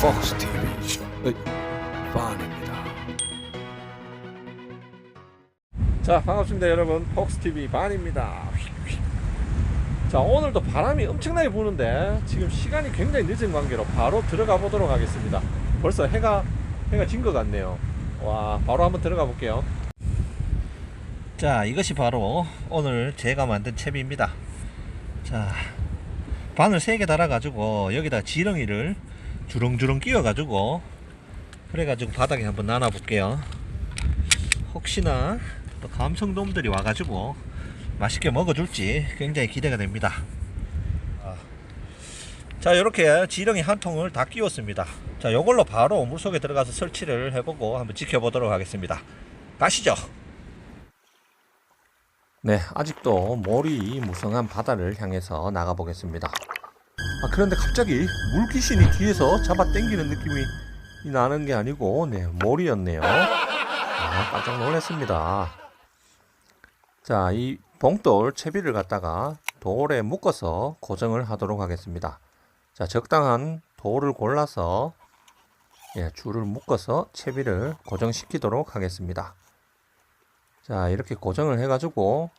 Fox TV 반입니다. 자 반갑습니다 여러분. 폭스TV 반입니다. 자 오늘도 바람이 엄청나게 부는데 지금 시간이 굉장히 늦은 관계로 바로 들어가 보도록 하겠습니다. 벌써 해가 해가 진 것 같네요. 와 바로 한번 들어가 볼게요. 자 이것이 바로 오늘 제가 만든 채비입니다. 자 바늘 3개 달아 가지고 여기다 지렁이를 주렁주렁 끼워 가지고 그래 가지고 바닥에 한번 나눠 볼게요 혹시나 또 감성돔들이 와가지고 맛있게 먹어줄지 굉장히 기대가 됩니다. 아. 자 이렇게 지렁이 한 통을 다 끼웠습니다. 자 이걸로 바로 물속에 들어가서 설치를 해보고 한번 지켜보도록 하겠습니다. 가시죠. 네 아직도 몰이 무성한 바다를 향해서 나가보겠습니다. 아 그런데 갑자기 물귀신이 뒤에서 잡아 당기는 느낌이 나는 게 아니고 네 몰이었네요. 아, 깜짝 놀랐습니다. 자, 이 봉돌 채비를 갖다가 돌에 묶어서 고정을 하도록 하겠습니다. 자, 적당한 돌을 골라서 예, 줄을 묶어서 채비를 고정시키도록 하겠습니다. 자, 이렇게 고정을 해가지고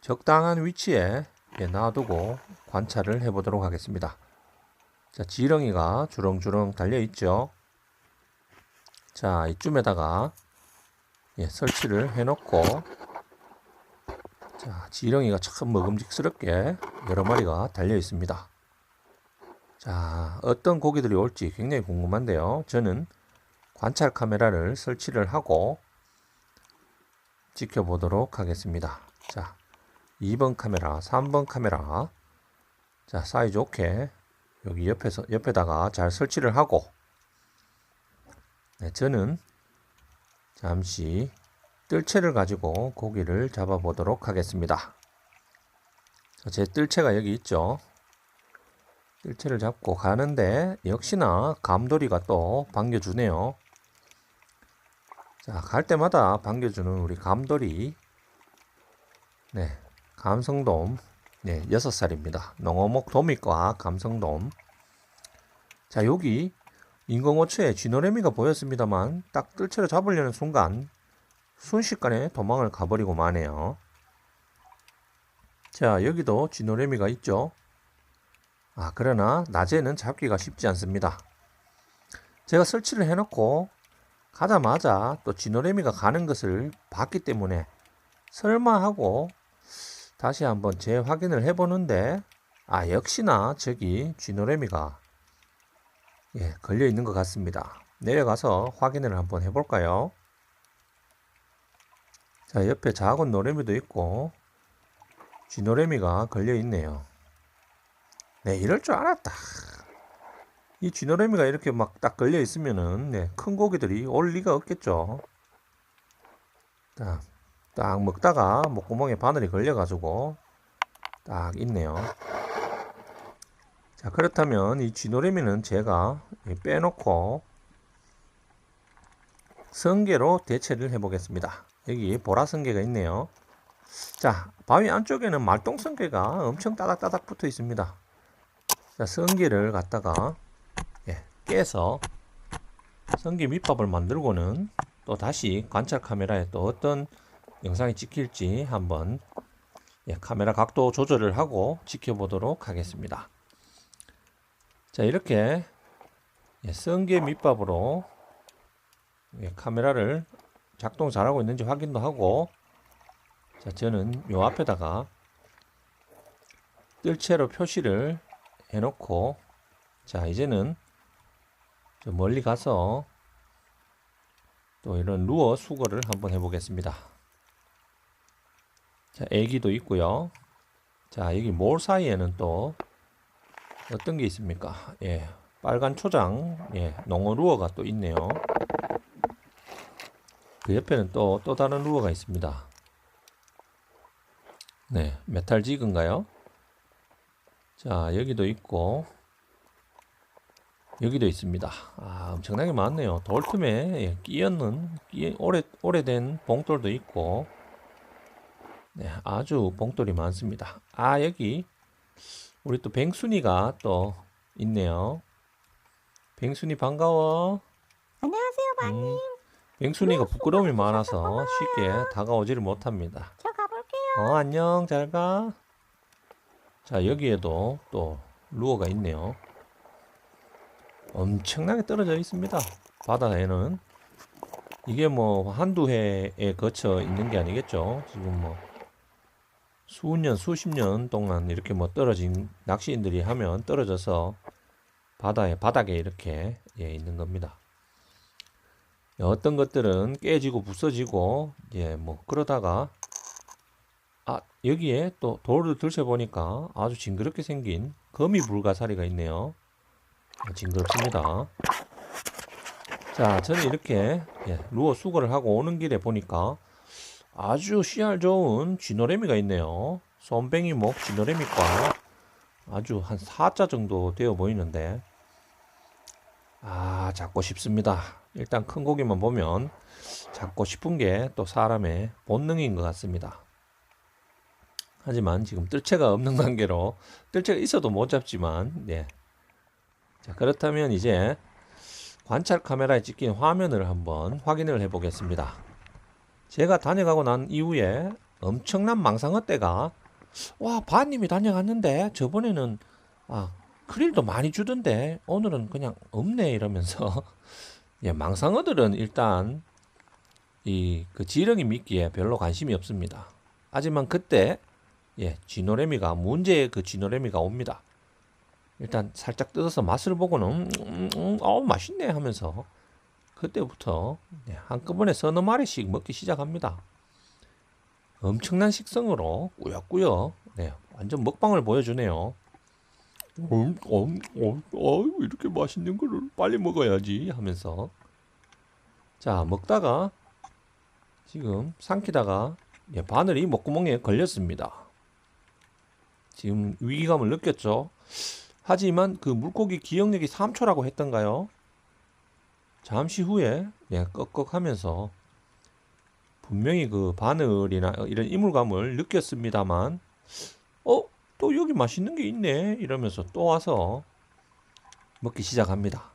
적당한 위치에 예, 놔두고 관찰을 해보도록 하겠습니다. 자, 지렁이가 주렁주렁 달려 있죠. 자, 이쯤에다가 예, 설치를 해놓고 자 지렁이가 참 먹음직스럽게 여러 마리가 달려 있습니다. 자 어떤 고기들이 올지 굉장히 궁금한데요. 저는 관찰 카메라를 설치를 하고 지켜보도록 하겠습니다. 자 2번 카메라, 3번 카메라 자 사이 좋게 여기 옆에서 옆에다가 잘 설치를 하고 네, 저는 잠시 뜰채를 가지고 고기를 잡아 보도록 하겠습니다. 제 뜰채가 여기 있죠. 뜰채를 잡고 가는데 역시나 감돌이가 또 반겨주네요. 자, 갈 때마다 반겨주는 우리 감돌이. 네, 감성돔. 네, 6살입니다. 농어목 도미과 감성돔. 자, 여기 인공어초에 쥐노래미가 보였습니다만 딱 뜰채를 잡으려는 순간 순식간에 도망을 가버리고 마네요. 자 여기도 쥐노래미가 있죠. 아 그러나 낮에는 잡기가 쉽지 않습니다. 제가 설치를 해놓고 가자마자 또 쥐노래미가 가는 것을 봤기 때문에 설마 하고 다시 한번 재확인을 해보는데 아 역시나 저기 쥐노래미가 예, 걸려 있는 것 같습니다. 내려가서 확인을 한번 해볼까요? 자, 옆에 작은 노래미도 있고, 쥐노래미가 걸려 있네요. 네, 이럴 줄 알았다. 이 쥐노래미가 이렇게 막 딱 걸려 있으면은, 네, 큰 고기들이 올 리가 없겠죠. 자, 딱 먹다가 목구멍에 바늘이 걸려가지고, 딱 있네요. 자, 그렇다면 이 쥐노래미는 제가 빼놓고, 성게로 대체를 해보겠습니다. 여기 보라성게가 있네요. 자, 바위 안쪽에는 말똥성게가 엄청 따닥따닥 붙어 있습니다. 자, 성게를 갖다가 예, 깨서 성게 밑밥을 만들고는 또 다시 관찰 카메라에 또 어떤 영상이 찍힐지 한번 예, 카메라 각도 조절을 하고 지켜보도록 하겠습니다. 자, 이렇게 예, 성게 밑밥으로 예, 카메라를 작동 잘하고 있는지 확인도 하고 자 저는 요 앞에다가 뜰채로 표시를 해놓고 자 이제는 멀리 가서 또 이런 루어 수거를 한번 해보겠습니다 자 애기도 있고요 자 여기 몰 사이에는 또 어떤 게 있습니까 예 빨간 초장 예 농어 루어가 또 있네요 그 옆에는 또, 또 다른 루어가 있습니다. 네, 메탈 지그인가요? 자, 여기도 있고, 여기도 있습니다. 아, 엄청나게 많네요. 돌 틈에 예, 끼었는, 끼, 오래, 오래된 봉돌도 있고, 네, 아주 봉돌이 많습니다. 아, 여기, 우리 또 뱅순이가 또 있네요. 뱅순이 반가워. 안녕하세요, 마님. 음, 뱅순이가 부끄러움이 많아서 쉽게 다가오지를 못합니다. 저 가볼게요. 어, 안녕, 잘 가. 자, 여기에도 또 루어가 있네요. 엄청나게 떨어져 있습니다. 바다에는. 이게 뭐 한두 해에 거쳐 있는 게 아니겠죠. 지금 뭐 수년, 수십 년 동안 이렇게 뭐 떨어진 낚시인들이 하면 떨어져서 바다에, 바닥에 이렇게 예, 있는 겁니다. 어떤 것들은 깨지고 부서지고, 예, 뭐, 그러다가 아, 여기에 또 돌을 들춰 보니까 아주 징그럽게 생긴 거미 불가사리가 있네요. 아, 징그럽습니다. 자, 저는 이렇게 예, 루어 수거를 하고 오는 길에 보니까 아주 씨알 좋은 쥐노래미가 있네요. 손뱅이목 쥐노래미과 아주 한 4자 정도 되어 보이는데 아, 잡고 싶습니다. 일단 큰 고기만 보면 잡고 싶은 게 또 사람의 본능인 것 같습니다. 하지만 지금 뜰채가 없는 관계로 뜰채가 있어도 못 잡지만 예. 자 그렇다면 이제 관찰 카메라에 찍힌 화면을 한번 확인을 해 보겠습니다. 제가 다녀가고 난 이후에 엄청난 망상어떼가 와 바님이 다녀갔는데 저번에는 아 크릴도 많이 주던데 오늘은 그냥 없네 이러면서 예 망상어들은 일단 이 그 지렁이 미끼에 별로 관심이 없습니다. 하지만 그때 예, 쥐노래미가 문제의 그 쥐노래미가 옵니다. 일단 살짝 뜯어서 맛을 보고는 음, 음, 어 맛있네 하면서 그때부터 예, 한꺼번에 서너 마리씩 먹기 시작합니다. 엄청난 식성으로 꾸역꾸역 네, 완전 먹방을 보여주네요. 음, 어, 어, 어, 이렇게 맛있는 거를 빨리 먹어야지 하면서 자 먹다가 지금 삼키다가 예, 바늘이 목구멍에 걸렸습니다. 지금 위기감을 느꼈죠. 하지만 그 물고기 기억력이 3초라고 했던가요? 잠시 후에 예, 꺽꺽하면서 분명히 그 바늘이나 이런 이물감을 느꼈습니다만 어? 또 여기 맛있는 게 있네 이러면서 또 와서 먹기 시작합니다.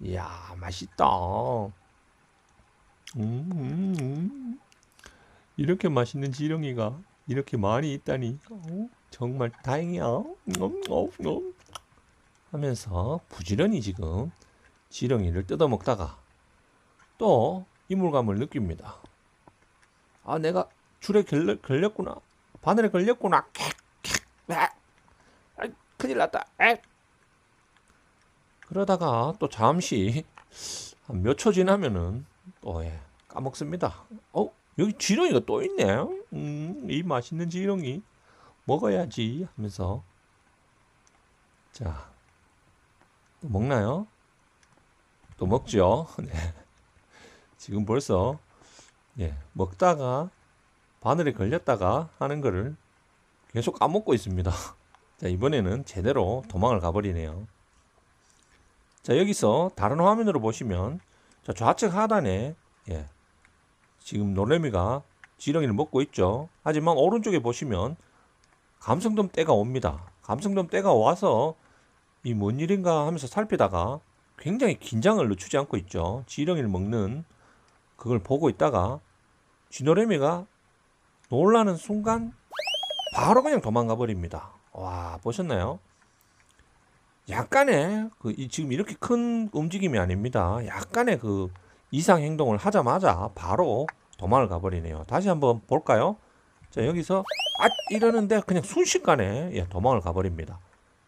이야 맛있다. 음, 음, 음. 이렇게 맛있는 지렁이가 이렇게 많이 있다니 어, 정말 다행이야. 음, 어, 음. 하면서 부지런히 지금 지렁이를 뜯어먹다가 또 이물감을 느낍니다. 아 내가 줄에 걸려, 걸렸구나. 바늘에 걸렸구나. 아, 아, 큰일 났다. 아. 그러다가 또 잠시 한 몇 초 지나면은 또 예, 까먹습니다. 어 여기 지렁이가 또 있네. 음, 이 맛있는 지렁이 먹어야지 하면서 자, 또 먹나요? 또 먹죠. 네. 지금 벌써 예, 먹다가 바늘에 걸렸다가 하는 거를 계속 까먹고 있습니다. 자, 이번에는 제대로 도망을 가버리네요. 자, 여기서 다른 화면으로 보시면 자, 좌측 하단에 예, 지금 노래미가 지렁이를 먹고 있죠. 하지만 오른쪽에 보시면 감성돔 떼가 옵니다. 감성돔 떼가 와서 이 뭔 일인가 하면서 살피다가 굉장히 긴장을 늦추지 않고 있죠. 지렁이를 먹는 그걸 보고 있다가 쥐노래미가 놀라는 순간 바로 그냥 도망가 버립니다. 와 보셨나요? 약간의 그 이- 지금 이렇게 큰 움직임이 아닙니다. 약간의 그 이상 행동을 하자마자 바로 도망을 가버리네요. 다시 한번 볼까요? 자 여기서 아 이러는데 그냥 순식간에 예, 도망을 가버립니다.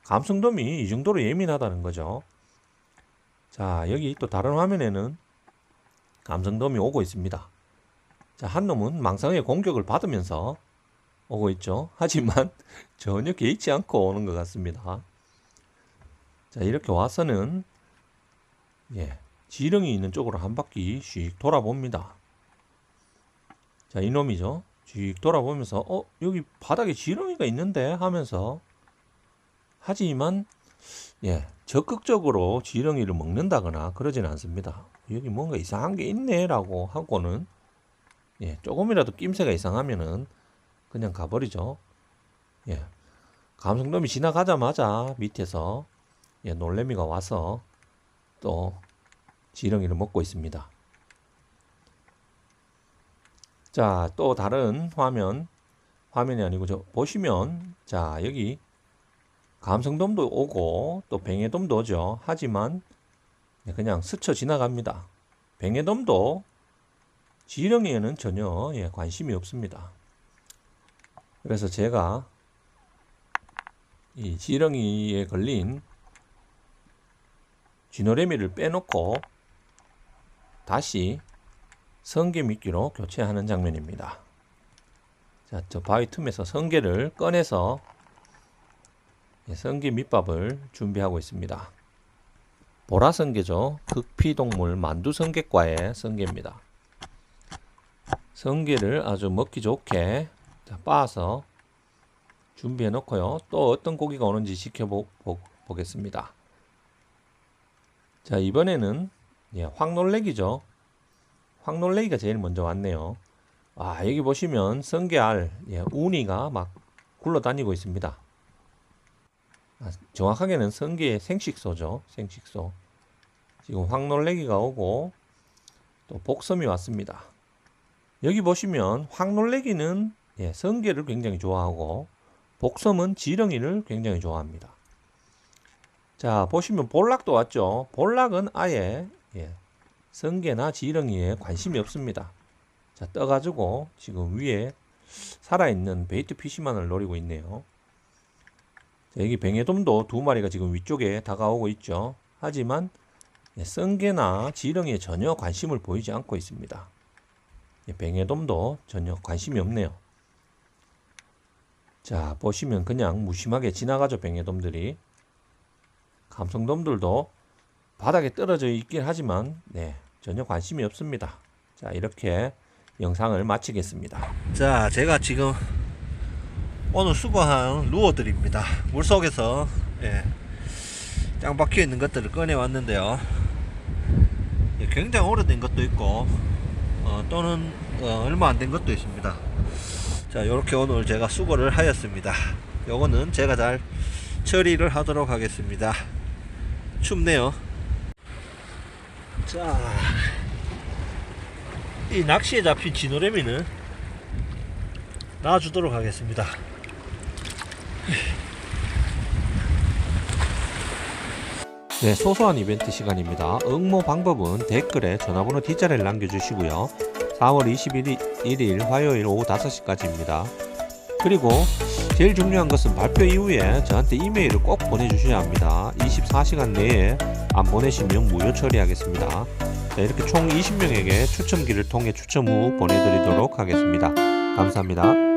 감성돔이 이 정도로 예민하다는 거죠. 자 여기 또 다른 화면에는 감성돔이 오고 있습니다. 자 한 놈은 망상의 공격을 받으면서 오고 있죠. 하지만 전혀 개의치 않고 오는 것 같습니다. 자 이렇게 와서는 예 지렁이 있는 쪽으로 한 바퀴 씩 돌아봅니다. 자, 이놈이죠. 쭉 돌아보면서, 어, 여기 바닥에 지렁이가 있는데 하면서, 하지만, 예, 적극적으로 지렁이를 먹는다거나 그러진 않습니다. 여기 뭔가 이상한 게 있네라고 하고는, 예, 조금이라도 낌새가 이상하면은 그냥 가버리죠. 예, 감성돔이 지나가자마자 밑에서, 예, 놀래미가 와서 또 지렁이를 먹고 있습니다. 자, 또 다른 화면, 화면이 아니고 저 보시면 자, 여기 감성돔도 오고 또 뱅에돔도 오죠. 하지만 네, 그냥 스쳐 지나갑니다. 뱅에돔도 지렁이에는 전혀 예, 관심이 없습니다. 그래서 제가 이 지렁이에 걸린 쥐노래미를 빼놓고 다시 성게 미끼로 교체하는 장면입니다. 자, 저 바위 틈에서 성게를 꺼내서 예, 성게 밑밥을 준비하고 있습니다. 보라 성게죠. 극피동물 만두 성게과의 성게입니다. 성게를 아주 먹기 좋게 자, 빻아서 준비해 놓고요. 또 어떤 고기가 오는지 지켜보겠습니다. 자, 이번에는 예, 황놀래기죠. 황놀래기가 제일 먼저 왔네요. 아, 여기 보시면 성게알, 예, 우니가 막 굴러다니고 있습니다. 아, 정확하게는 성게의 생식소죠. 생식소. 지금 황놀래기가 오고 또 복섬이 왔습니다. 여기 보시면 황놀래기는 예, 성게를 굉장히 좋아하고 복섬은 지렁이를 굉장히 좋아합니다. 자 보시면 볼락도 왔죠. 볼락은 아예 예, 성게나 지렁이에 관심이 없습니다. 자 떠가지고 지금 위에 살아있는 베이트 피시만을 노리고 있네요. 자, 여기 뱅에돔도 두 마리가 지금 위쪽에 다가오고 있죠. 하지만 예, 성게나 지렁이에 전혀 관심을 보이지 않고 있습니다. 예, 뱅에돔도 전혀 관심이 없네요. 자 보시면 그냥 무심하게 지나가죠 뱅에돔들이 감성돔들도 바닥에 떨어져 있긴 하지만 네 전혀 관심이 없습니다 자 이렇게 영상을 마치겠습니다 자, 제가 지금 오늘 수거한 루어들입니다. 물 속에서 예, 짱 박혀 있는 것들을 꺼내 왔는데요. 예, 굉장히 오래된 것도 있고 어, 또는 어, 얼마 안 된 것도 있습니다. 자, 이렇게 오늘 제가 수거를 하였습니다. 요거는 제가 잘 처리를 하도록 하겠습니다. 춥네요. 자, 이 낚시에 잡힌 지노래미는 놔주도록 하겠습니다. 네 소소한 이벤트 시간입니다. 응모 방법은 댓글에 전화번호 뒷자리를 남겨주시고요. 4월 21일 화요일 오후 5시까지입니다. 그리고 제일 중요한 것은 발표 이후에 저한테 이메일을 꼭 보내주셔야 합니다. 24시간 내에 안 보내시면 무효 처리하겠습니다. 자, 이렇게 총 20명에게 추첨기를 통해 추첨 후 보내드리도록 하겠습니다. 감사합니다